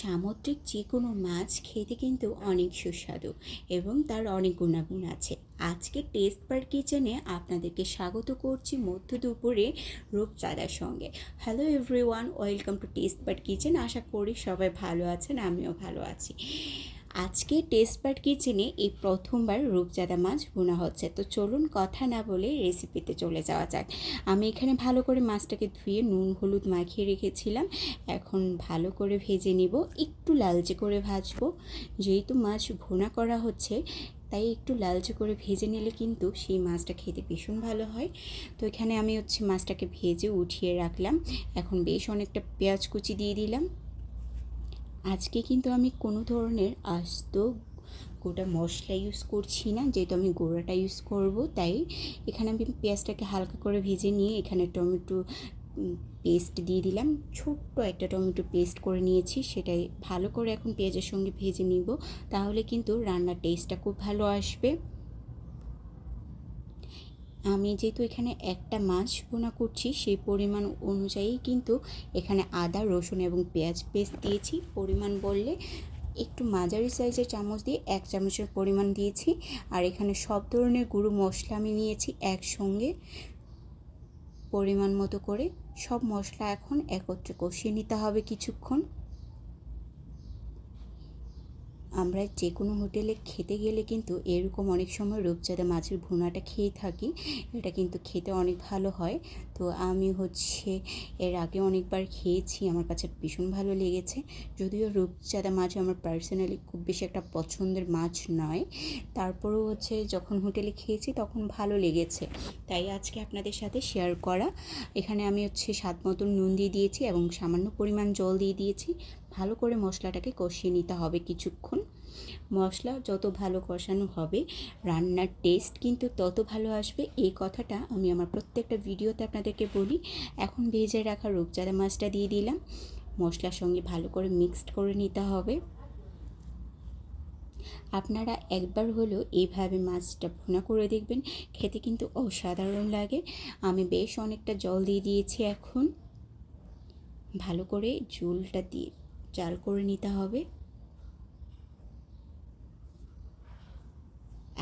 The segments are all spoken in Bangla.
সামুদ্রিক যে কোনো মাছ খেতে কিন্তু অনেক সুস্বাদু এবং তার অনেক গুণাগুণ আছে। আজকে টেস্ট বার কিচেনে আপনাদেরকে স্বাগত করছি মধ্য দুপুরে রূপচাঁদার সঙ্গে। Hello everyone welcome to taste bar kitchen আশা করি সবাই ভালো আছেন, আমিও ভালো আছি। আজকে টেস্ট বার কিচেনে এই প্রথমবার রূপচাঁদা মাছ ভুনা হচ্ছে। তো চলুন কথা না বলে রেসিপিতে চলে যাওয়া যাক। আমি এখানে ভালো করে মাছটাকে ধুয়ে নুন, হলুদ মাখিয়ে রেখেছিলাম। এখন ভালো করে ভেজে নিব। একটু লালচে করে ভাজবো। যেহেতু মাছ ভুনা করা হচ্ছে, তাই একটু লালচে করে ভেজে নিলে কিন্তু সেই মাছটা খেতে ভীষণ ভালো হয়। তো এখানে আমি হচ্ছে মাছটাকে ভেজে উঠিয়ে রাখলাম। এখন বেশ অনেকটা পেঁয়াজ কুচি দিয়ে দিলাম। আজকে কিন্তু আমি কোনো ধরনের আস্ত গোটা মশলা ইউজ করছি না, যেহেতু আমি গোড়াটা ইউজ করব, তাই এখানে আমি পেঁয়াজটাকে হালকা করে ভেজে নিয়ে এখানে টমেটো পেস্ট দিয়ে দিলাম। ছোট্ট একটা টমেটো পেস্ট করে নিয়েছি, সেটাই ভালো করে এখন পেঁয়াজের সঙ্গে ভেজে নিব, তাহলে কিন্তু রান্নার টেস্টটা খুব ভালো আসবে। আমি যেহেতু এখানে একটা মাছ বোনা করছি, সেই পরিমাণ অনুযায়ী কিন্তু এখানে আদা, রসুন এবং পেঁয়াজ পেস্ট দিয়েছি। পরিমাণ বললে একটু মাঝারি সাইজের চামচ দিয়ে এক চামচের পরিমাণ দিয়েছি। আর এখানে সব ধরনের গুঁড়ো মশলা আমি নিয়েছি একসঙ্গে পরিমাণ মতো করে। সব মশলা এখন একত্রে কষিয়ে নিতে হবে কিছুক্ষণ। আমরা যে কোনো হোটেলে খেতে গেলে কিন্তু এরকম অনেক সময় রূপচাঁদা মাছের ভুনাটা খেয়ে থাকি, এটা কিন্তু খেতে অনেক ভালো হয়। তো আমি হচ্ছে এর আগে অনেকবার খেয়েছি, আমার কাছে ভীষণ ভালো লেগেছে। যদিও রূপচাঁদা মাছ আমার পার্সোনালি খুব বেশি একটা পছন্দের মাছ নয়। তারপরেও হচ্ছে যখন হোটেলে খেয়েছি তখন ভালো লেগেছে। তাই আজকে আপনাদের সাথে শেয়ার করা। এখানে আমি হচ্ছে স্বাদ মতন নুন দিয়ে দিয়েছি এবং সামান্য পরিমাণ জল দিয়ে দিয়েছি। ভালো করে মশলাটাকে কষিয়ে নিতে হবে কিছুক্ষণ। মশলা যত ভালো কষানো হবে, রান্নার টেস্ট কিন্তু তত ভালো আসবে। এই কথাটা আমি আমার প্রত্যেকটা ভিডিওতে আপনাদেরকে বলি। এখন ভেজে রাখা রূপচাঁদা মাছটা দিয়ে দিলাম। মশলার সঙ্গে ভালো করে মিক্সড করে নিতে হবে। আপনারা একবার হলেও এইভাবে মাছটা ভুনা করে দেখবেন। খেতে কিন্তু অসাধারণ লাগে। আমি বেশ অনেকটা জল দিয়ে দিয়েছি এখন। ভালো করে ঝোলটা দিয়ে জাল করে নিতে হবে।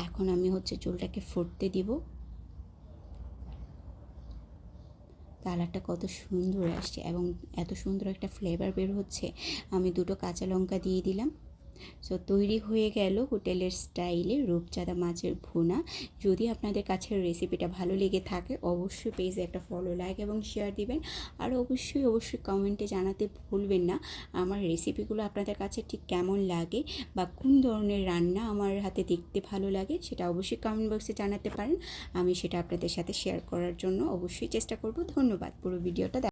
এখন আমি হচ্ছে চুলটাকে ফুটতে দিব। কালারটা কত সুন্দর আসছে এবং এত সুন্দর একটা ফ্লেভার বের হচ্ছে। আমি দুটো কাঁচা লঙ্কা দিয়ে দিলাম। সো তৈরি হয়ে গেল হোটেলের স্টাইলে রূপচাঁদা মাছের ভুনা। যদি আপনাদের কাছে রেসিপিটা ভালো লেগে থাকে, অবশ্যই পেজে একটা ফলো লাইক এবং শেয়ার দিবেন। আর অবশ্যই অবশ্যই কমেন্টে জানাতে ভুলবেন না, আমার রেসিপিগুলো আপনাদের কাছে ঠিক কেমন লাগে বা কোন ধরনের রান্না আমার হাতে দেখতে ভালো লাগে, সেটা অবশ্যই কমেন্ট বক্সে জানাতে পারেন। আমি সেটা আপনাদের সাথে শেয়ার করার জন্য অবশ্যই চেষ্টা করব। ধন্যবাদ, পুরো ভিডিওটা